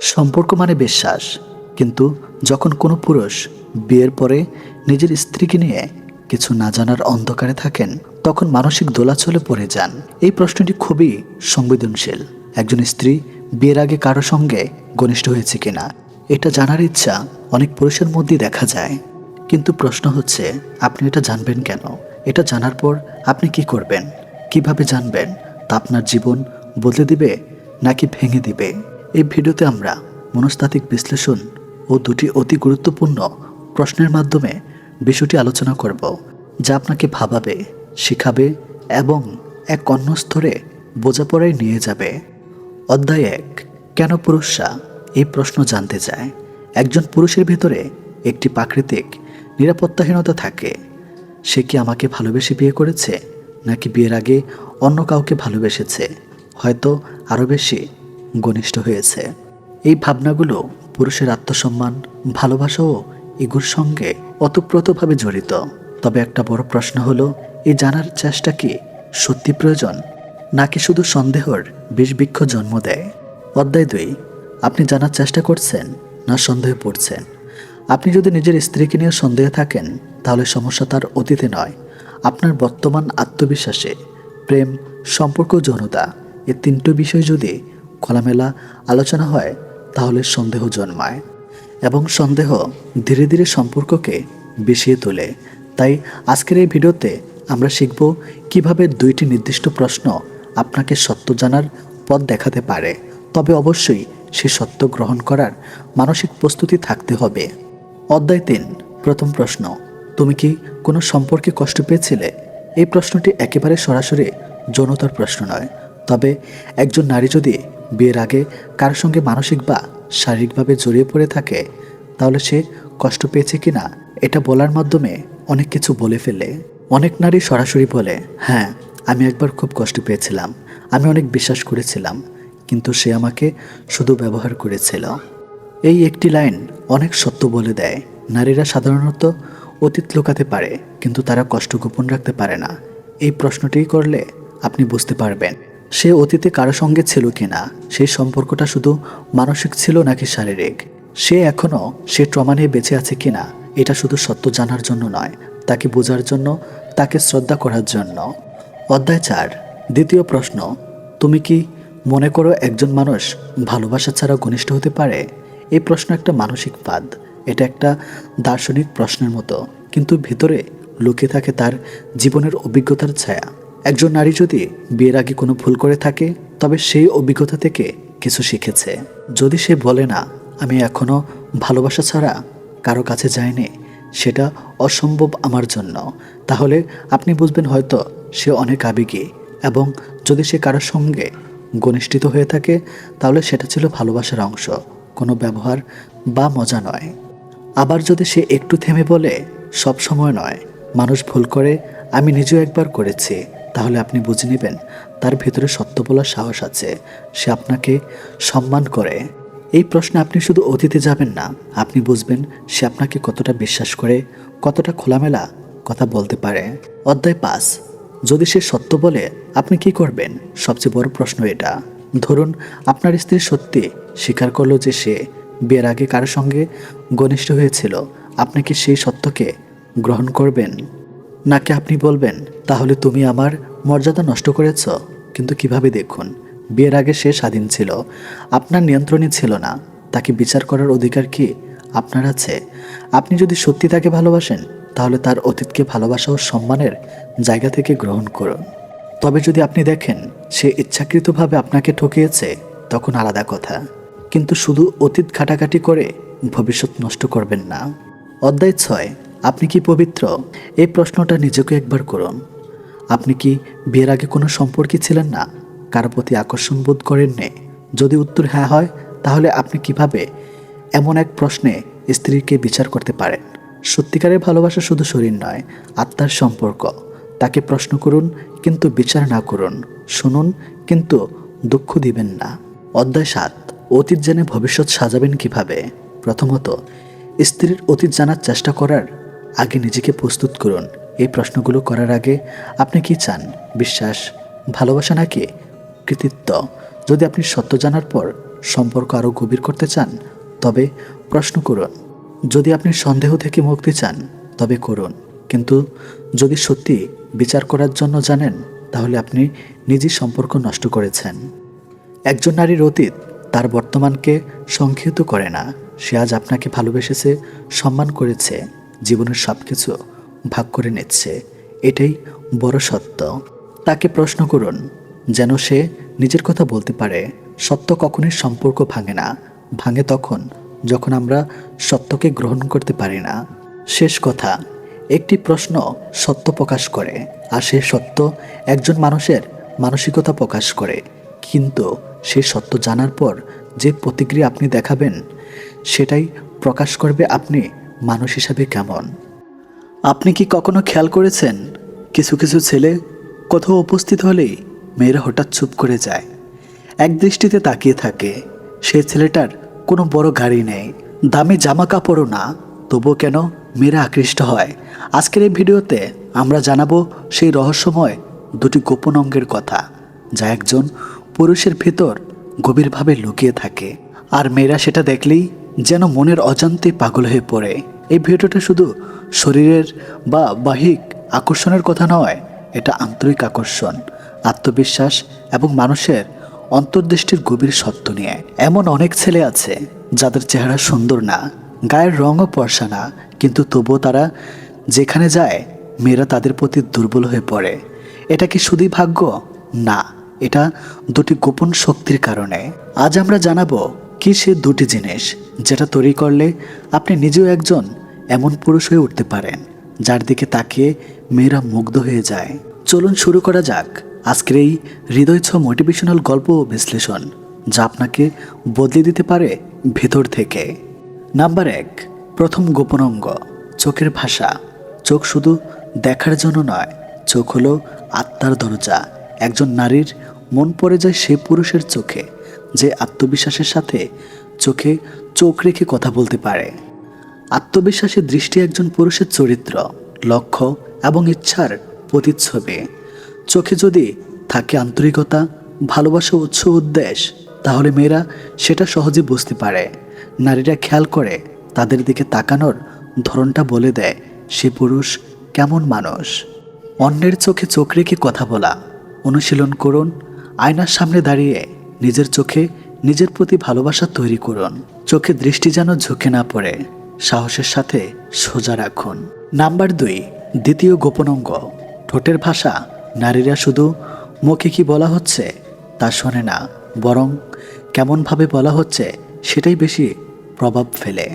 সম্পর্ক মানে বিশ্বাস। কিন্তু যখন কোনো পুরুষ বিয়ের পরে নিজের স্ত্রীকে নিয়ে কিছু না জানার অন্ধকারে থাকেন, তখন মানসিক দোলাচলে পড়ে যান। এই প্রশ্নটি খুবই সংবেদনশীল। একজন স্ত্রী বিয়ের আগে কারও সঙ্গে ঘনিষ্ঠ হয়েছে কিনা, এটা জানার ইচ্ছা অনেক পুরুষের মধ্যেই দেখা যায়। কিন্তু প্রশ্ন হচ্ছে, আপনি এটা জানবেন কেন? এটা জানার পর আপনি কি করবেন? কীভাবে জানবেন? তা আপনার জীবন বদলে দিবে নাকি ভেঙে দিবে? এই ভিডিওতে আমরা মনস্তাত্ত্বিক বিশ্লেষণ ও দুটি অতি গুরুত্বপূর্ণ প্রশ্নের মাধ্যমে বিষয়টি আলোচনা করব, যা আপনাকে ভাবাবে, শিখাবে এবং এক অন্য স্তরে বোঝাপড়ায় নিয়ে যাবে। অধ্যায় এক, কেন পুরুষরা এই প্রশ্ন জানতে চায়। একজন পুরুষের ভেতরে একটি প্রাকৃতিক নিরাপত্তাহীনতা থাকে। সে কি আমাকে ভালোবেসে বিয়ে করেছে, নাকি বিয়ের আগে অন্য কাউকে ভালোবেসেছে? হয়তো আরও বেশি ঘনিষ্ঠ হয়েছে। এই ভাবনাগুলো পুরুষের আত্মসম্মান, ভালোবাসা ও ইগুর সঙ্গে অতপ্রতভাবে জড়িত। তবে একটা বড় প্রশ্ন হলো এই জানার চেষ্টা কি সত্যি প্রয়োজন, নাকি শুধু সন্দেহর বিষবৃক্ষ জন্ম দেয়? অধ্যায় দুই, আপনি জানার চেষ্টা করছেন না সন্দেহে পড়ছেন? আপনি যদি নিজের স্ত্রীকে নিয়ে সন্দেহে থাকেন, তাহলে সমস্যা তার অতীতে নয়। আপনার বর্তমান আত্মবিশ্বাসে প্রেম, সম্পর্ক যৌনতা এই তিনটি বিষয় যদি খোলামেলা আলোচনা হয়, তাহলে সন্দেহ জন্মায় এবং সন্দেহ ধীরে ধীরে সম্পর্ককে বিষিয়ে তোলে। তাই আজকের এই ভিডিওতে আমরা শিখব কীভাবে দুইটি নির্দিষ্ট প্রশ্ন আপনাকে সত্য জানার পথ দেখাতে পারে। তবে অবশ্যই সে সত্য গ্রহণ করার মানসিক প্রস্তুতি থাকতে হবে। অধ্যায় তিন, প্রথম প্রশ্ন, তুমি কি কোনো সম্পর্কে কষ্ট পেয়েছিলে? এই প্রশ্নটি একেবারে সরাসরি যৌনতার প্রশ্ন নয়। তবে একজন নারী যদি বিয়ের আগে কারোর সঙ্গে মানসিক বা শারীরিকভাবে জড়িয়ে পড়ে থাকে, তাহলে সে কষ্ট পেয়েছে কিনা এটা বলার মাধ্যমে অনেক কিছু বলে ফেলে। অনেক নারী সরাসরি বলে হ্যাঁ আমি একবার খুব কষ্ট পেয়েছিলাম। আমি অনেক বিশ্বাস করেছিলাম, কিন্তু সে আমাকে শুধু ব্যবহার করেছিল। এই একটি লাইন অনেক সত্য বলে দেয়। নারীরা সাধারণত অতীত লুকাতে পারে, কিন্তু তারা কষ্ট গোপন রাখতে পারে না। এই প্রশ্নটি করলে আপনি বুঝতে পারবেন। সে অতীতে কারও সঙ্গে ছিল কিনা? সেই সম্পর্কটা শুধু মানসিক ছিল নাকি শারীরিক? সে এখনও সে ট্রমা নিয়ে বেঁচে আছে কিনা? এটা শুধু সত্য জানার জন্য নয়, তাকে বোঝার জন্য, তাকে শ্রদ্ধা করার জন্য। অধ্যায় চার, দ্বিতীয় প্রশ্ন, তুমি কি মনে করো একজন মানুষ ভালোবাসা ছাড়া ঘনিষ্ঠ হতে পারে? এই প্রশ্ন একটা মানসিক বাদ এটা একটা দার্শনিক প্রশ্নের মতো, কিন্তু ভিতরে লুকিয়ে থাকে তার জীবনের অভিজ্ঞতার ছায়া। একজন নারী যদি বিয়ের আগে কোনো ভুল করে থাকে, তবে সেই অভিজ্ঞতা থেকে কিছু শিখেছে। যদি সে বলে, না, আমি এখনও ভালোবাসা ছাড়া কারও কাছে যাইনি, সেটা অসম্ভব আমার জন্য, তাহলে আপনি বুঝবেন হয়তো সে অনেক আবেগী এবং যদি সে কারোর সঙ্গে ঘনিষ্ঠিত হয়ে থাকে, তাহলে সেটা ছিল ভালোবাসার অংশ, কোনো ব্যবহার বা মজা নয়। আবার যদি সে একটু থেমে বলে, সব সময় নয়, মানুষ ভুল করে, আমি নিজেও একবার করেছি তাহলে আপনি বুঝে নেবেন, তার ভিতরে সত্য বলার সাহস আছে। সে আপনাকে সম্মান করে। এই প্রশ্নে আপনি শুধু অতীতে যাবেন না, আপনি বুঝবেন সে আপনাকে কতটা বিশ্বাস করে, কতটা খোলামেলা কথা বলতে পারে। অধ্যায় পাঁচ, যদি সে সত্য বলে, আপনি কি করবেন? সবচেয়ে বড় প্রশ্ন এটা। ধরুন, আপনার স্ত্রী সত্যি স্বীকার করল যে সে বিয়ের আগে কারোর সঙ্গে ঘনিষ্ঠ হয়েছিল। আপনি কি সেই সত্যকে গ্রহণ করবেন? নাকি আপনি বলবেন, তাহলে তুমি আমার মর্যাদা নষ্ট করেছ? কিন্তু কীভাবে দেখুন, বিয়ের আগে সে স্বাধীন ছিল, আপনার নিয়ন্ত্রণে ছিল না, তাকে বিচার করার অধিকার কি আপনার আছে? আপনি যদি সত্যি তাকে ভালোবাসেন, তাহলে তার অতীতকে ভালোবাসা ও সম্মানের জায়গা থেকে গ্রহণ করুন। তবে যদি আপনি দেখেন, সে ইচ্ছাকৃতভাবে আপনাকে ঠকিয়েছে, তখন আলাদা কথা। কিন্তু শুধু অতীত ঘাটাঘাটি করে ভবিষ্যৎ নষ্ট করবেন না। অধ্যায় ছয় আপনি কি পবিত্র? এই প্রশ্নটা নিজেকে একবার করুন। আপনি কি বিয়ের আগে কোনো সম্পর্কে ছিলেন না? কারও প্রতি আকর্ষণ বোধ করেননি? যদি উত্তর হ্যাঁ হয়, তাহলে আপনি কীভাবে এমন এক প্রশ্নে স্ত্রীকে বিচার করতে পারেন? সত্যিকারের ভালোবাসা শুধু শরীর নয়, আত্মার সম্পর্ক। তাকে প্রশ্ন করুন, কিন্তু বিচার না করুন। শুনুন, কিন্তু দুঃখ দিবেন না। অধ্যায় সাত, অতীত জেনে ভবিষ্যৎ সাজাবেন কীভাবে? প্রথমত, স্ত্রীর অতীত জানার চেষ্টা করার আগে নিজেকে প্রস্তুত করুন। এই প্রশ্নগুলো করার আগে আপনি কি চান? বিশ্বাস? ভালোবাসা নাকি কৃতিত্ব? যদি আপনি সত্য জানার পর সম্পর্ক আরও গভীর করতে চান, তবে প্রশ্ন করুন। যদি আপনি সন্দেহ থেকে মুক্তি চান, তবে করুন। কিন্তু যদি সত্যি বিচার করার জন্য জানেন, তাহলে আপনি নিজের সম্পর্ক নষ্ট করেছেন। একজন নারীর অতীত তার বর্তমানকে সংক্ষিপ্ত করে না। সে আজ আপনাকে ভালোবেসেছে, সম্মান করেছে। জীবনের সব কিছু ভাগ করে নিচ্ছে। এটাই বড় সত্য। তাকে প্রশ্ন করুন, যেন সে নিজের কথা বলতে পারে। সত্য কখনোই সম্পর্ক ভাঙে না। ভাঙে তখন যখন আমরা সত্যকে গ্রহণ করতে পারি না। শেষ কথা, একটি প্রশ্ন সত্য প্রকাশ করে আর সে সত্য একজন মানুষের মানসিকতা প্রকাশ করে। কিন্তু সেই সত্য জানার পর যে প্রতিক্রিয়া আপনি দেখাবেন, সেটাই প্রকাশ করবে আপনি মানুষ হিসাবে কেমন? আপনি কি কখনো খেয়াল করেছেন, কিছু কিছু ছেলে কোথাও উপস্থিত হলেই মেয়েরা হঠাৎ চুপ করে যায়? এক দৃষ্টিতে তাকিয়ে থাকে, সে ছেলেটার কোনো বড় গাড়ি নেই, দামি জামা কাপড়ও না, তবুও কেন মেয়েরা আকৃষ্ট হয়? আজকের এই ভিডিওতে আমরা জানাব সেই রহস্যময় দুটি গোপন অঙ্গের কথা, যা একজন পুরুষের ভিতর গভীরভাবে লুকিয়ে থাকে। আর মেয়েরা সেটা দেখলেই যেন মনের অজান্তে পাগল হয়ে পড়ে। এই ভিডিওটা শুধু শরীরের বা বাহিক আকর্ষণের কথা নয়, এটা আন্তরিক আকর্ষণ, আত্মবিশ্বাস এবং মানুষের অন্তর্দৃষ্টির গভীর সত্য নিয়ে। এমন অনেক ছেলে আছে যাদের চেহারা সুন্দর না, গায়ের রঙও পরশা না, কিন্তু তবুও তারা যেখানে যায়, মেয়েরা তাদের প্রতি দুর্বল হয়ে পড়ে। এটা কি শুধুই ভাগ্য? না, এটা দুটি গোপন শক্তির কারণে। আজ আমরা জানাব কি সে দুটি জিনিস যেটা তৈরি করলে আপনি নিজেও একজন এমন পুরুষ হয়ে উঠতে পারেন, যার দিকে তাকিয়ে মেয়েরা মুগ্ধ হয়ে যায়। চলুন শুরু করা যাক আজকের এই হৃদয় ছ মোটিভেশনাল গল্প ও বিশ্লেষণ, যা আপনাকে বদলে দিতে পারে ভেতর থেকে। নাম্বার এক, প্রথম গোপন অঙ্গ, চোখের ভাষা। চোখ শুধু দেখার জন্য নয়, চোখ হলো আত্মার দরজা। একজন নারীর মন পড়ে যায় সে পুরুষের চোখে। যে আত্মবিশ্বাসের সাথে চোখে চোখ রেখে কথা বলতে পারে। আত্মবিশ্বাসের দৃষ্টি একজন পুরুষের চরিত্র, লক্ষ্য এবং ইচ্ছার প্রতিচ্ছবি। চোখে যদি থাকে আন্তরিকতা, ভালোবাসা, উৎস, উদ্দেশ, তাহলে মেয়েরা সেটা সহজে বুঝতে পারে। নারীরা খেয়াল করে তাদের দিকে তাকানোর ধরনটা বলে দেয়, সে পুরুষ কেমন মানুষ? অন্যের চোখে চোখ রেখে কথা বলা, অনুশীলন করুন, আয়নার সামনে দাঁড়িয়ে নিজের চোখে নিজের প্রতি ভালোবাসা তৈরি করুন। চোখে দৃষ্টি যেন ঝুঁকে না পড়ে। সাহসের সাথে সোজা রাখুন। নাম্বার দুই, দ্বিতীয় গোপন অঙ্গ। ঠোঁটের ভাষা নারীরা শুধু মুখে কি বলা হচ্ছে তা শোনে না, বরং কেমনভাবে বলা হচ্ছে সেটাই বেশি প্রভাব ফেলে।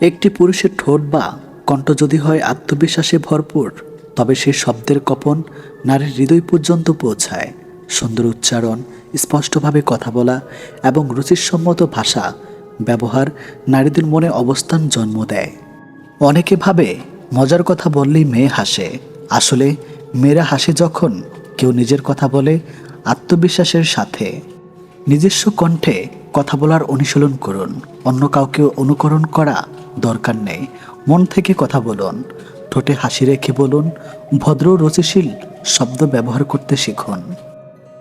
একটি পুরুষের ঠোঁট বা কণ্ঠ যদি হয় আত্মবিশ্বাসে ভরপুর, তবে সে শব্দের কপন নারীর হৃদয় পর্যন্ত পৌঁছায়। সুন্দর উচ্চারণ, স্পষ্টভাবে কথা বলা এবং রুচিসম্মত ভাষা ব্যবহার নারীদের মনে অবস্থান জন্ম দেয়। অনেকে ভাবে, মজার কথা বললেই মেয়ে হাসে। আসলে মেয়েরা হাসে যখন কেউ নিজের কথা বলে আত্মবিশ্বাসের সাথে। নিজস্ব কণ্ঠে কথা বলার অনুশীলন করুন। অন্য কাউকে অনুকরণ করা দরকার নেই। মন থেকে কথা বলুন। ঠোঁটে হাসি রেখে বলুন। ভদ্র, রুচিশীল শব্দ ব্যবহার করতে শিখুন।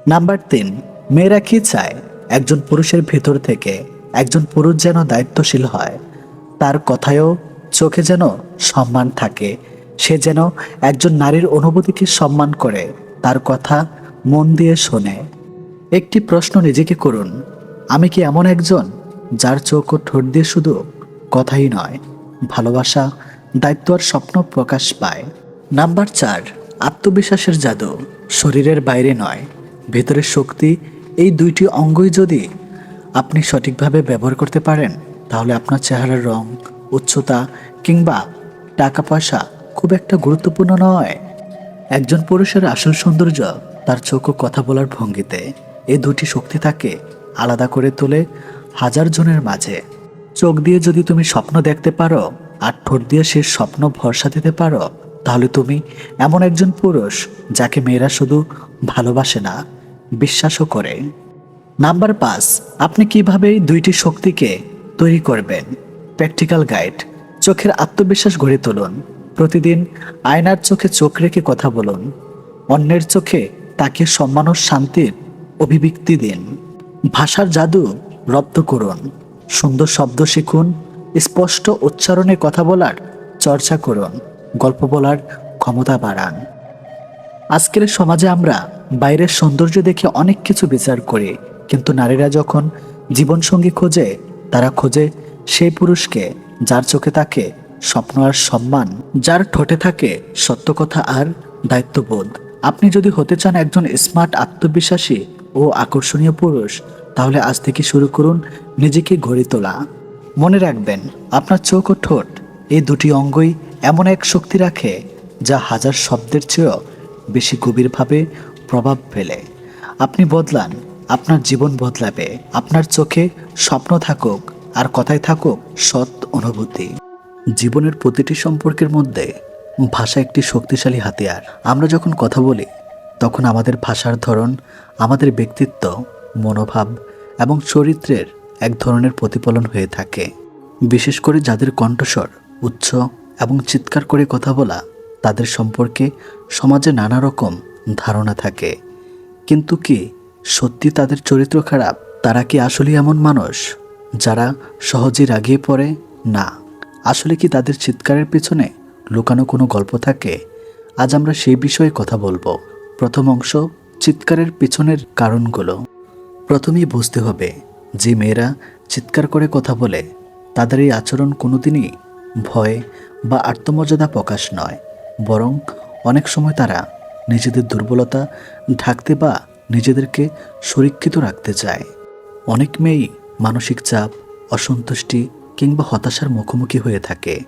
নাম্বার তিন, মেয়েরা কি চায়? একজন পুরুষের ভেতর থেকে একজন পুরুষ যেন দায়িত্বশীল হয়। তার কথায়ও চোখে যেন সম্মান থাকে। সে যেন একজন নারীর অনুভূতিকে সম্মান করে। তার কথা মন দিয়ে শোনে। একটি প্রশ্ন নিজেকে করুন, আমি কি এমন একজন যার চোখ ও ঠোঁট দিয়ে শুধু কথাই নয়, ভালোবাসা, দায়িত্ব আর স্বপ্ন প্রকাশ পায়? নাম্বার চার, আত্মবিশ্বাসের জাদু, শরীরের বাইরে নয়। ভেতরের শক্তি, এই দুইটি অঙ্গই যদি আপনি সঠিকভাবে ব্যবহার করতে পারেন, তাহলে আপনার চেহারার রং, উচ্চতা কিংবা টাকা পয়সা খুব একটা গুরুত্বপূর্ণ নয়। একজন পুরুষের আসল সৌন্দর্য তার চোখ কথা বলার ভঙ্গিতে। এই দুটি শক্তি তাকে আলাদা করে তোলে হাজার জনের মাঝে। চোখ দিয়ে যদি তুমি স্বপ্ন দেখতে পারো আর ঠোঁট দিয়ে সে স্বপ্ন ভরসা দিতে পারো, তাহলে তুমি এমন একজন পুরুষ যাকে মেয়েরা শুধু ভালোবাসে না, বিশ্বাসও করে। নাম্বার পাঁচ, আপনি কীভাবে দুইটি শক্তিকে তৈরি করবেন? প্র্যাকটিক্যাল গাইড, চোখের আত্মবিশ্বাস গড়ে তুলুন। প্রতিদিন আয়নার চোখে চোখ রেখে কথা বলুন। অন্যের চোখে তাকে সম্মান ও শান্তির অভিব্যক্তি দিন। ভাষার জাদু রপ্ত করুন। সুন্দর শব্দ শিখুন। স্পষ্ট উচ্চারণে কথা বলার চর্চা করুন। গল্প বলার ক্ষমতা বাড়ান। আজকের সমাজে আমরা বাইরের সৌন্দর্য দেখে অনেক কিছু বিচার করি, কিন্তু নারীরা যখন জীবনসঙ্গী খোঁজে, তারা খোঁজে সেই পুরুষকে যার চোখে থাকে স্বপ্ন আর সম্মান, যার ঠোঁটে থাকে সত্য কথা আর দায়িত্ববোধ। আপনি যদি হতে চান একজন স্মার্ট, আত্মবিশ্বাসী ও আকর্ষণীয় পুরুষ, তাহলে আজ থেকে শুরু করুন নিজেকে গড়ে তোলা। মনে রাখবেন, আপনার চোখ ও ঠোঁট এই দুটি অঙ্গই এমন এক শক্তি রাখে যা হাজার শব্দের চেয়েও বেশি গভীরভাবে প্রভাব ফেলে। আপনি বদলান, আপনার জীবন বদলাবে, আপনার চোখে স্বপ্ন থাকুক, আর কথায় থাকুক সৎ অনুভূতি। জীবনের প্রতিটি সম্পর্কের মধ্যে ভাষা একটি শক্তিশালী হাতিয়ার। আমরা যখন কথা বলি, তখন আমাদের ভাষার ধরন, আমাদের ব্যক্তিত্ব, মনোভাব এবং চরিত্রের এক ধরনের প্রতিফলন হয়ে থাকে। বিশেষ করে যাদের কণ্ঠস্বর উচ্চ এবং চিৎকার করে কথা বলা তাদের সম্পর্কে সমাজে নানা রকম ধারণা থাকে। কিন্তু কি সত্যি তাদের চরিত্র খারাপ? তারা কি আসলে এমন মানুষ? যারা সহজে রাগিয়ে পড়ে? না। আসলে কি তাদের চিৎকারের পেছনে লুকানো কোনো গল্প থাকে? আজ আমরা সেই বিষয়ে কথা বলব। প্রথম অংশ, চিৎকারের পেছনের কারণগুলো। প্রথমেই বুঝতে হবে, যে মেয়েরা চিৎকার করে কথা বলে, তাদের এই আচরণ কোনোদিনই ভয় বা আত্মমর্যাদা প্রকাশ নয়। বরং অনেক সময় তারা নিজেদের দুর্বলতা ঢাকতে বা নিজেদেরকে সুরক্ষিত রাখতে চায়। অনেক মেয়েই মানসিক চাপ, অসন্তুষ্টি কিংবা হতাশার মুখোমুখি হয়ে থাকে।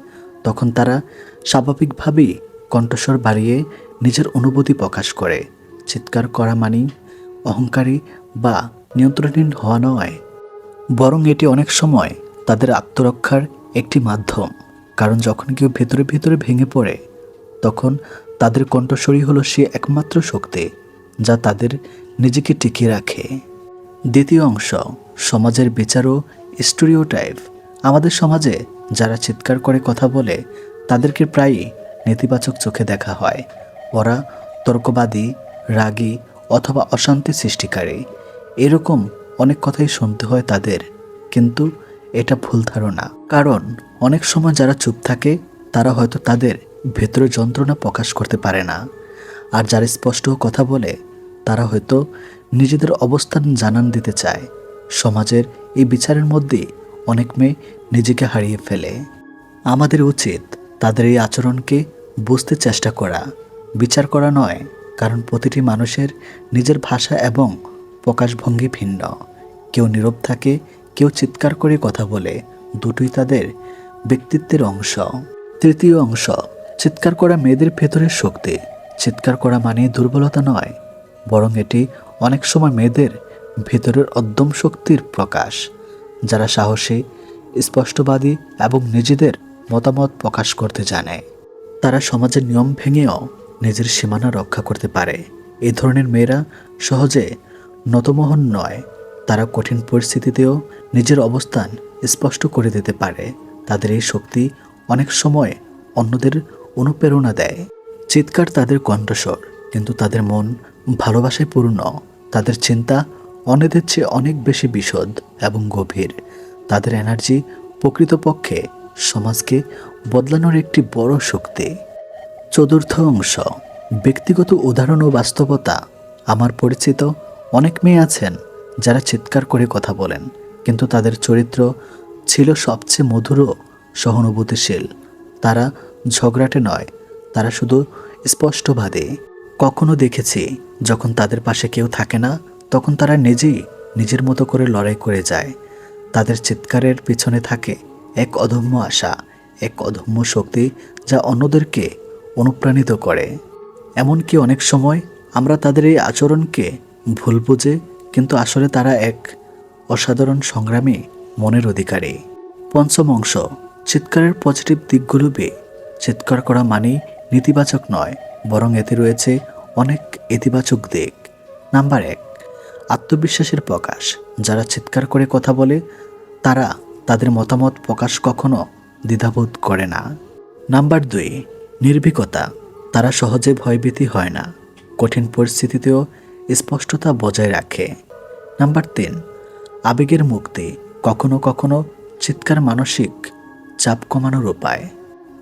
তখন তারা স্বাভাবিকভাবেই কণ্ঠস্বর বাড়িয়ে নিজের অনুভূতি প্রকাশ করে। চিৎকার করা মানি অহংকারী বা নিয়ন্ত্রণহীন হওয়া নয়। বরং এটি অনেক সময় তাদের আত্মরক্ষার একটি মাধ্যম। কারণ যখন কেউ ভেতরে ভেতরে ভেঙে পড়ে তখন তাদের কণ্ঠস্বরই হলো সে একমাত্র শক্তি, যা তাদের নিজেকে টিকিয়ে রাখে। দ্বিতীয় অংশ, সমাজের বিচার ও স্টোরিওটাইপ। আমাদের সমাজে যারা চিৎকার করে কথা বলে, তাদেরকে প্রায়ই নেতিবাচক চোখে দেখা হয়। ওরা তর্কবাদী, রাগী অথবা অশান্তি সৃষ্টিকারী। এরকম অনেক কথাই শুনতে হয় তাদের, কিন্তু এটা ভুল ধারণা। কারণ অনেক সময় যারা চুপ থাকে তারা হয়তো তাদের ভেতরে যন্ত্রণা প্রকাশ করতে পারে না। আর যারা স্পষ্ট কথা বলে, তারা হয়তো নিজেদের অবস্থান জানান দিতে চায়। সমাজের এই বিচারের মধ্যে অনেক মেয়ে নিজেকে হারিয়ে ফেলে। আমাদের উচিত তাদের এই আচরণকে বুঝতে চেষ্টা করা। বিচার করা নয়, কারণ প্রতিটি মানুষের নিজের ভাষা এবং প্রকাশভঙ্গি ভিন্ন। কেউ নীরব থাকে, কেউ চিৎকার করে কথা বলে, দুটোই তাদের ব্যক্তিত্বের অংশ। তৃতীয় অংশ, চিৎকার করা মেয়েদের ভেতরের শক্তি। চিৎকার করা মানে দুর্বলতা নয়, বরং এটি অনেক সময় মেয়েদের ভেতরের অদ্যম শক্তির প্রকাশ, যারা সাহসী, স্পষ্টবাদী এবং নিজেদের মতামত প্রকাশ করতে জানে। তারা সমাজের নিয়ম ভেঙেও নিজের সীমানা রক্ষা করতে পারে। এ ধরনের মেয়েরা সহজে নতমোহন নয়, তারা কঠিন পরিস্থিতিতেও নিজের অবস্থান স্পষ্ট করে দিতে পারে। তাদের এই শক্তি অনেক সময় অন্যদের অনুপ্রেরণা দেয়। চিৎকার তাদের কণ্ঠস্বর, কিন্তু তাদের মন ভালোবাসায় পূর্ণ। তাদের চিন্তা অন্যদের চেয়ে অনেক বেশি বিশদ এবং গভীর। তাদের এনার্জি প্রকৃতপক্ষে সমাজকে বদলানোর একটি বড় শক্তি। চতুর্থ অংশ, ব্যক্তিগত উদাহরণ ও বাস্তবতা। আমার পরিচিত অনেক মেয়ে আছেন যারা চিৎকার করে কথা বলেন, কিন্তু তাদের চরিত্র ছিল সবচেয়ে মধুর সহানুভূতিশীল তারা ঝগড়াটে নয়, তারা শুধু স্পষ্টবাদী। কখনো দেখেছি, যখন তাদের পাশে কেউ থাকে না, তখন তারা নিজেই নিজের মতো করে লড়াই করে যায়। তাদের চিৎকারের পিছনে থাকে এক অদম্য আশা, এক অদম্য শক্তি যা অন্যদেরকে অনুপ্রাণিত করে। এমনকি অনেক সময় আমরা তাদের এই আচরণকে ভুল বুঝে, কিন্তু আসলে তারা এক অসাধারণ সংগ্রামী মনের অধিকারী। পঞ্চম অংশ চিৎকারের পজিটিভ দিকগুলো বে, চিৎকার করা মানেই নেতিবাচক নয়, বরং এতে রয়েছে অনেক ইতিবাচক দিক। নাম্বার এক, আত্মবিশ্বাসের প্রকাশ। যারা চিৎকার করে কথা বলে, তারা তাদের মতামত প্রকাশ কখনো দ্বিধাবোধ করে না। নাম্বার দুই, নির্ভীকতা। তারা সহজে ভয়ভীতি হয় না, কঠিন পরিস্থিতিতেও স্পষ্টতা বজায় রাখে। নাম্বার তিন, আবেগের মুক্তি। কখনো কখনো চিৎকার মানসিক চাপ কমানোর উপায়।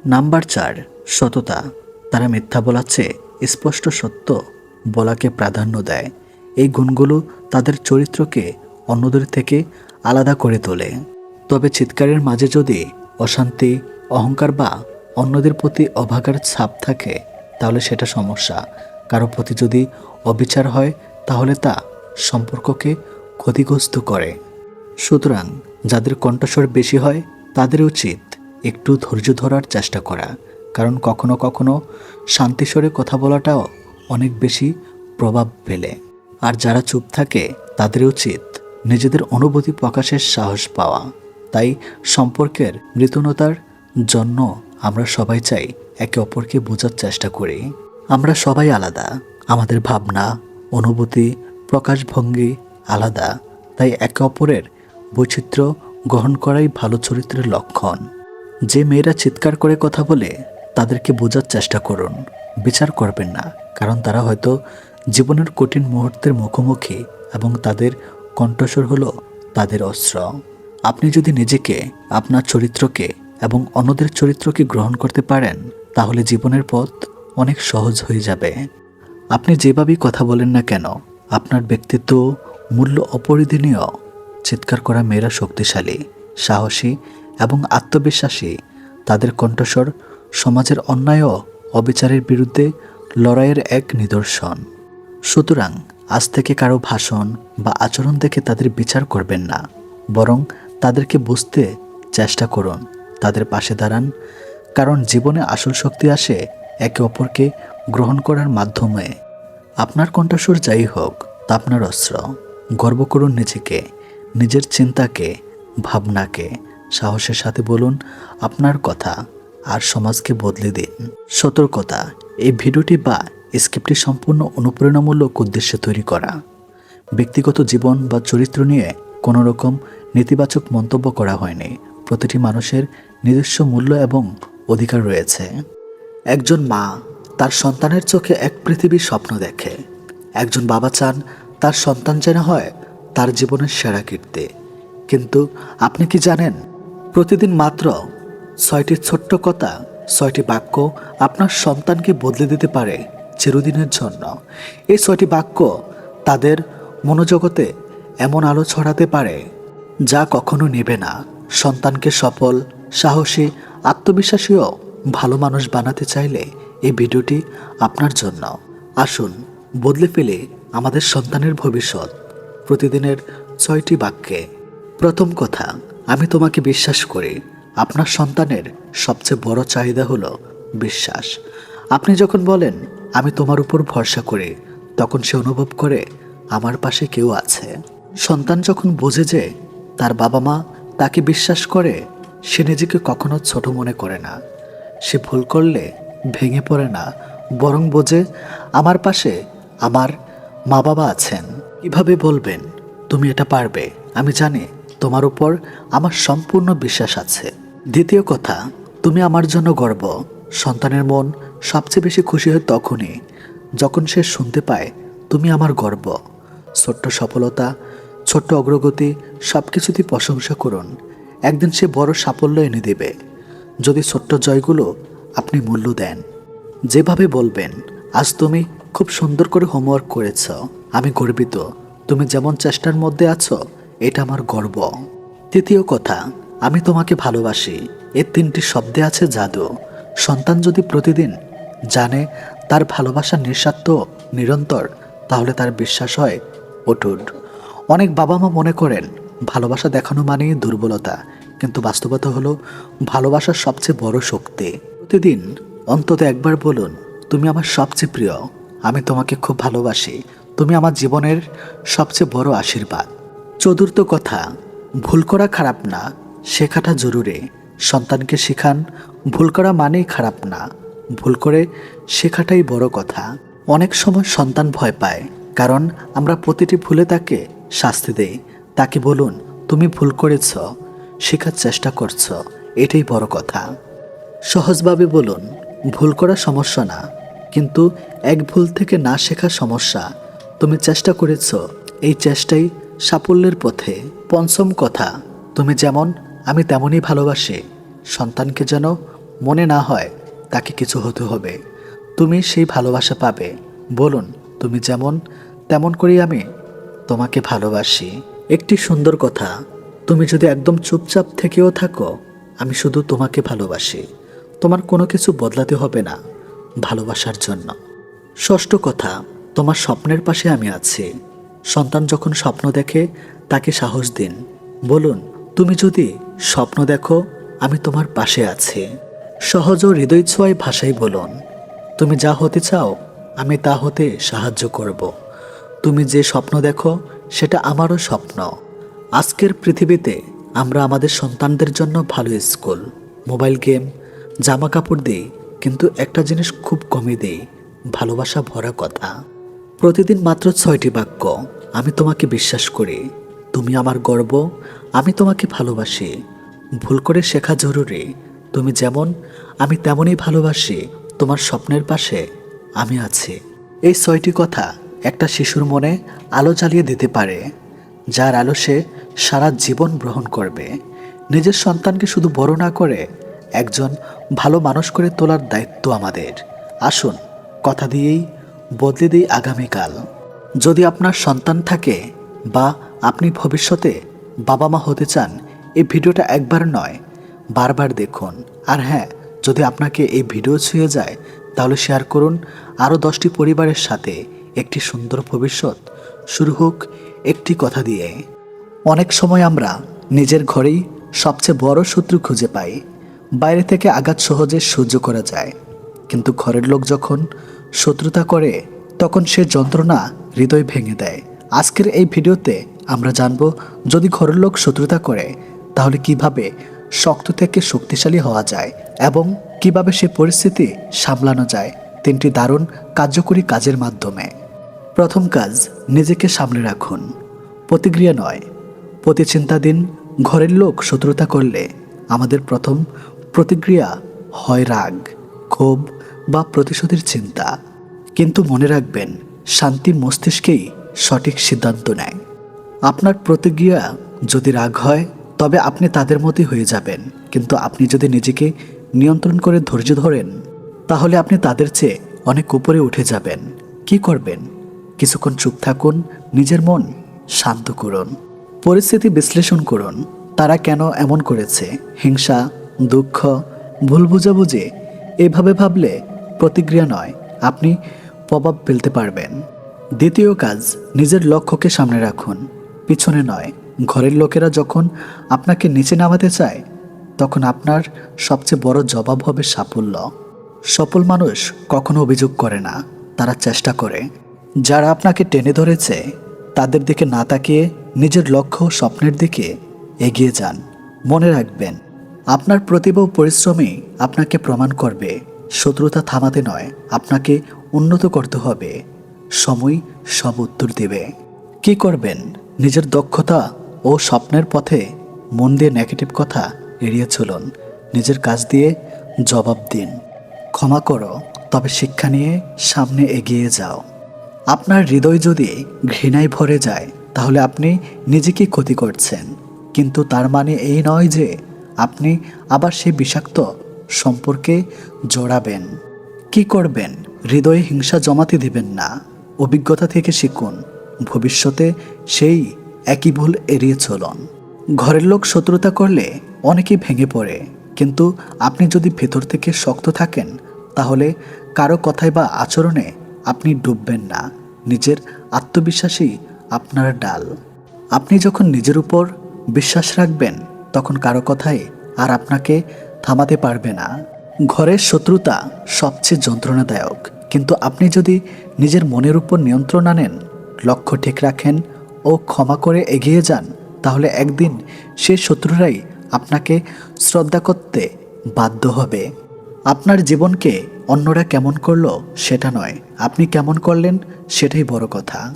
নাম্বার চার, সততা। তারা মিথ্যা বলাচ্ছে, স্পষ্ট সত্য বলাকে প্রাধান্য দেয়। এই গুণগুলো তাদের চরিত্রকে অন্যদের থেকে আলাদা করে তোলে। তবে চিৎকারের মাঝে যদি অশান্তি, অহংকার বা অন্যদের প্রতি অভাগার ছাপ থাকে, তাহলে সেটা সমস্যা। কারও প্রতি যদি অবিচার হয়, তাহলে তা সম্পর্ককে ক্ষতিগ্রস্ত করে। সুতরাং যাদের কণ্ঠস্বর বেশি হয় তাদের উচিত একটু ধৈর্য ধরার চেষ্টা করা, কারণ কখনো কখনো শান্তিস্বরে কথা বলাটাও অনেক বেশি প্রভাব ফেলে। আর যারা চুপ থাকে তাদের উচিত নিজেদের অনুভূতি প্রকাশের সাহস পাওয়া। তাই সম্পর্কের মৃতনতার জন্য আমরা সবাই চাই একে অপরকে বোঝার চেষ্টা করি। আমরা সবাই আলাদা, আমাদের ভাবনা, অনুভূতি, প্রকাশভঙ্গি আলাদা। তাই একে অপরের বৈচিত্র্য গ্রহণ করাই ভালো চরিত্রের লক্ষণ। যে মেয়েরা চিৎকার করে কথা বলে, তাদেরকে বোঝার চেষ্টা করুন। বিচার করবেন না, কারণ তারা হয়তো জীবনের কঠিন মুহূর্তের মুখোমুখি এবং তাদের কণ্ঠস্বর হলো তাদের অস্ত্র। আপনি যদি নিজেকে, আপনার চরিত্রকে এবং অন্যদের চরিত্রকে গ্রহণ করতে পারেন, তাহলে জীবনের পথ অনেক সহজ হয়ে যাবে। আপনি যেভাবেই কথা বলেন না কেন, আপনার ব্যক্তিত্ব মূল্য অপরিধনীয়। চিৎকার করা মেয়েরা শক্তিশালী, সাহসী এবং আত্মবিশ্বাসী। তাদের কণ্ঠস্বর সমাজের অন্যায় অবিচারের বিরুদ্ধে লড়াইয়ের এক নিদর্শন। সুতরাং আজ থেকে কারও ভাষণ বা আচরণ দেখে তাদের বিচার করবেন না, বরং তাদেরকে বুঝতে চেষ্টা করুন, তাদের পাশে দাঁড়ান, কারণ জীবনে আসল শক্তি আসে একে অপরকে গ্রহণ করার মাধ্যমে। আপনার কণ্ঠস্বর যাই হোক, তা আপনার অস্ত্র। গর্ব করুন নিজেকে। নিজের চিন্তাকে, ভাবনাকে, সাহসের সাথে বলুন, আপনার কথা আর সমাজকে বদলে দিন। সতর্কতা, এই ভিডিওটি বা স্ক্রিপ্টটি সম্পূর্ণ অনুপ্রেরণামূলক উদ্দেশ্যে তৈরি করা। ব্যক্তিগত জীবন বা চরিত্র নিয়ে কোনো রকম নেতিবাচক মন্তব্য করা হয়নি। প্রতিটি মানুষের নিজস্ব মূল্য এবং অধিকার রয়েছে। একজন মা তার সন্তানের চোখে এক পৃথিবীর স্বপ্ন দেখে। একজন বাবা চান তার সন্তান যেন হয় তার জীবনের সেরা কীর্তি। কিন্তু আপনি কি জানেন, প্রতিদিন মাত্র ছয়টি ছোট্ট কথা, ছয়টি বাক্য আপনার সন্তানকে বদলে দিতে পারে চিরদিনের জন্য। এই ছয়টি বাক্য তাদের মনোজগতে এমন আলো ছড়াতে পারে যা কখনো নেবে না। সন্তানকে সফল, সাহসী, আত্মবিশ্বাসীও ভালো মানুষ বানাতে চাইলে এই ভিডিওটি আপনার জন্য। আসুন, বদলে ফেলে আমাদের সন্তানের ভবিষ্যৎ। প্রতিদিনের ছয়টি বাক্যে, প্রথম কথা, আমি তোমাকে বিশ্বাস করি। আপনার সন্তানের সবচেয়ে বড় চাহিদা হলো বিশ্বাস। আপনি যখন বলেন, আমি তোমার উপর ভরসা করি, তখন সে অনুভব করে, আমার পাশে কেউ আছে। সন্তান যখন বোঝে যে তার বাবা মা তাকে বিশ্বাস করে, সে নিজেকে কখনো ছোট মনে করে না। সে ভুল করলে ভেঙে পড়ে না, বরং বোঝে, আমার পাশে আমার মা বাবা আছেন। কীভাবে বলবেন? তুমি এটা পারবে। আমি জানি তোমার উপর আমার সম্পূর্ণ বিশ্বাস আছে। দ্বিতীয় কথা, তুমি আমার জন্য গর্ব। সন্তানের মন সবচেয়ে বেশি খুশি হয় তখনই, যখন সে শুনতে পায় তুমি আমার গর্ব। ছোট্ট সফলতা, ছোট্ট অগ্রগতি সব কিছুতেই প্রশংসা করুন। একদিন সে বড় সাফল্য এনে দেবে। যদি ছোট্ট জয়গুলো আপনি মূল্য দেন। যেভাবে বলবেন, আজ তুমি খুব সুন্দর করে হোমওয়ার্ক করেছ। আমি গর্বিত। তুমি যেমন চেষ্টার মধ্যে আছো, এটা আমার গর্ব। তৃতীয় কথা, আমি তোমাকে ভালোবাসি। এর তিনটি শব্দে আছে জাদু। সন্তান যদি প্রতিদিন জানে তার ভালোবাসা নিঃস্বার্থ, নিরন্তর, তাহলে তার বিশ্বাস হয় অটুট। অনেক বাবা মা মনে করেন, ভালোবাসা দেখানো মানেই দুর্বলতা, কিন্তু বাস্তবতা হলো ভালোবাসার সবচেয়ে বড় শক্তি। প্রতিদিন অন্তত একবার বলুন, তুমি আমার সবচেয়ে প্রিয়, আমি তোমাকে খুব ভালোবাসি। তুমি আমার জীবনের সবচেয়ে বড় আশীর্বাদ। চতুর্থ কথা, ভুল করা খারাপ না, শেখাটা জরুরি। সন্তানকে শেখান, ভুল করা মানেই খারাপ না। ভুল করে শেখাটাই বড় কথা। অনেক সময় সন্তান ভয় পায়, কারণ আমরা প্রতিটি ভুলে তাকে শাস্তি দেই। তাকে বলুন, তুমি ভুল করেছ, শেখার চেষ্টা করছ, এটাই বড় কথা। সহজভাবে বলুন, ভুল করা সমস্যা না, কিন্তু এক ভুল থেকে না শেখা সমস্যা তুমি চেষ্টা করেছ, এই চেষ্টাই সাফল্যের পথে। পঞ্চম কথা, তুমি যেমন আমি তেমনই ভালোবাসি। সন্তানকে যেন মনে না হয়, তাকে কিছু হতে হবে। তুমি সেই ভালোবাসা পাবে। বলুন, তুমি যেমন তেমন করেই আমি তোমাকে ভালোবাসি। একটি সুন্দর কথা, তুমি যদি একদম চুপচাপ থেকেও থাকো, আমি শুধু তোমাকে ভালোবাসি। তোমার কোনো কিছু বদলাতে হবে না, ভালোবাসার জন্য। ষষ্ঠ কথা তোমার স্বপ্নের পাশে আমি আছি। সন্তান যখন স্বপ্ন দেখে, তাকে সাহস দিন। বলুন, তুমি যদি স্বপ্ন দেখো, আমি তোমার পাশে আছি। সহজ ও হৃদয় ছোঁয়ায় ভাষায় বলুন, তুমি যা হতে চাও, আমি তা হতে সাহায্য করব। তুমি যে স্বপ্ন দেখো, সেটা আমারও স্বপ্ন। আজকের পৃথিবীতে আমরা আমাদের সন্তানদের জন্য ভালো স্কুল, মোবাইল গেম, জামা কাপড় দিই, কিন্তু একটা জিনিস খুব কমই দেই, ভালোবাসা ভরা কথা। প্রতিদিন মাত্র ছয়টি বাক্য। আমি তোমাকে বিশ্বাস করি, তুমি আমার গর্ব, আমি তোমাকে ভালোবাসি। ভুল করে শেখা জরুরি, তুমি যেমন, আমি তেমনই ভালোবাসি, তোমার স্বপ্নের পাশে আমি আছি। এই ছয়টি কথা একটা শিশুর মনে আলো জ্বালিয়ে দিতে পারে, যার আলো সে সারা জীবন গ্রহণ করবে। নিজের সন্তানকে শুধু বড় না করে একজন ভালো মানুষ করে তোলার দায়িত্ব আমাদের। আসুন, কথা দিয়েই বদলে দিই আগামীকাল। যদি আপনার সন্তান থাকে বা আপনি ভবিষ্যতে বাবা মা হতে চান, এই ভিডিওটা একবার নয়, বারবার দেখুন। আর হ্যাঁ যদি আপনাকে এই ভিডিও ছুঁয়ে যায়, তাহলে শেয়ার করুন। আরও দশটি পরিবারের সাথে একটি সুন্দর ভবিষ্যৎ শুরু হোক একটি কথা দিয়ে। অনেক সময় আমরা নিজের ঘরেই সবচেয়ে বড় শত্রু খুঁজে পাই। বাইরে থেকে আঘাত সহজে সহ্য করা যায়। কিন্তু ঘরের লোক যখন শত্রুতা করে, তখন সে যন্ত্রণা হৃদয় ভেঙে দেয়। আজকের এই ভিডিওতে আমরা জানব, যদি ঘরের লোক শত্রুতা করে, তাহলে কীভাবে শক্ত থেকে শক্তিশালী হওয়া যায় এবং কীভাবে সে পরিস্থিতি সামলানো যায়? তিনটি দারুণ কার্যকরী কাজের মাধ্যমে। প্রথম কাজ, নিজেকে সামলে রাখুন। প্রতিক্রিয়া নয়। প্রতি চিন্তা দিন, ঘরের লোক শত্রুতা করলে আমাদের প্রথম প্রতিক্রিয়া হয় রাগ, ক্ষোভ বা প্রতিশোধের চিন্তা। কিন্তু মনে রাখবেন, শান্তি মস্তিষ্কেই সঠিক সিদ্ধান্ত নেয়। আপনার প্রতিক্রিয়া যদি রাগ হয়, তবে আপনি তাদের মতোই হয়ে যাবেন। কিন্তু আপনি যদি নিজেকে নিয়ন্ত্রণ করে ধৈর্য ধরেন, তাহলে আপনি তাদের চেয়ে অনেক উপরে উঠে যাবেন। কি করবেন? কিছুক্ষণ চুপ থাকুন, নিজের মন শান্ত করুন। পরিস্থিতি বিশ্লেষণ করুন, তারা কেন এমন করেছে? হিংসা, দুঃখ, ভুল বুঝাবুঝি, এভাবে ভাবলে প্রতিক্রিয়া নয়, আপনি প্রভাব ফেলতে পারবেন। দ্বিতীয় কাজ, নিজের লক্ষ্যকে সামনে রাখুন। পিছনে নয়, ঘরের লোকেরা যখন আপনাকে নিচে নামাতে চায়, তখন আপনার সবচেয়ে বড় জবাব হবে সাফল্য। সফল মানুষ কখনো অভিযোগ করে না, তারা চেষ্টা করে। যারা আপনাকে টেনে ধরেছে, তাদের দিকে না তাকিয়ে নিজের লক্ষ্য স্বপ্নের দিকে এগিয়ে যান। মনে রাখবেন, আপনার প্রতিভা পরিশ্রমই আপনাকে প্রমাণ করবে। শত্রুতা থামাতে নয়, আপনাকে উন্নত করতে হবে। সময় সব উত্তর দেবে। কি করবেন? নিজের দক্ষতা ও স্বপ্নের পথে মন দিয়ে নেগেটিভ কথা এড়িয়ে চলুন। নিজের কাজ দিয়ে জবাব দিন। ক্ষমা করো, তবে শিক্ষা নিয়ে সামনে এগিয়ে যাও। আপনার হৃদয় যদি ঘৃণায় ভরে যায়, তাহলে আপনি নিজেকে ক্ষতি করছেন। কিন্তু তার মানে এই নয় যে আপনি আবার সেই বিষাক্ত সম্পর্কে জড়াবেন। কি করবেন? হৃদয়ে হিংসা জমাতে দিবেন না। অভিজ্ঞতা থেকে শিখুন। ভবিষ্যতে সেই একই ভুল এড়িয়ে চলুন। ঘরের লোক শত্রুতা করলে অনেকেই ভেঙে পড়ে। কিন্তু আপনি যদি ভেতর থেকে শক্ত থাকেন, তাহলে কারও কথায় বা আচরণে আপনি ডুববেন না। নিজের আত্মবিশ্বাসী আপনার ডাল। আপনি যখন নিজের উপর বিশ্বাস রাখবেন, তখন কারও কথাই আর আপনাকে থামাতে পারবে না। ঘরের শত্রুতা সবচেয়ে যন্ত্রণাদায়ক। কিন্তু আপনি যদি নিজের মনের উপর নিয়ন্ত্রণ আনেন, লক্ষ্য ঠিক রাখেন ও ক্ষমা করে এগিয়ে যান, তাহলে একদিন সে শত্রুরাই আপনাকে শ্রদ্ধা করতে বাধ্য হবে। আপনার জীবনকে অন্যরা কেমন করল সেটা নয়, আপনি কেমন করলেন সেটাই বড় কথা।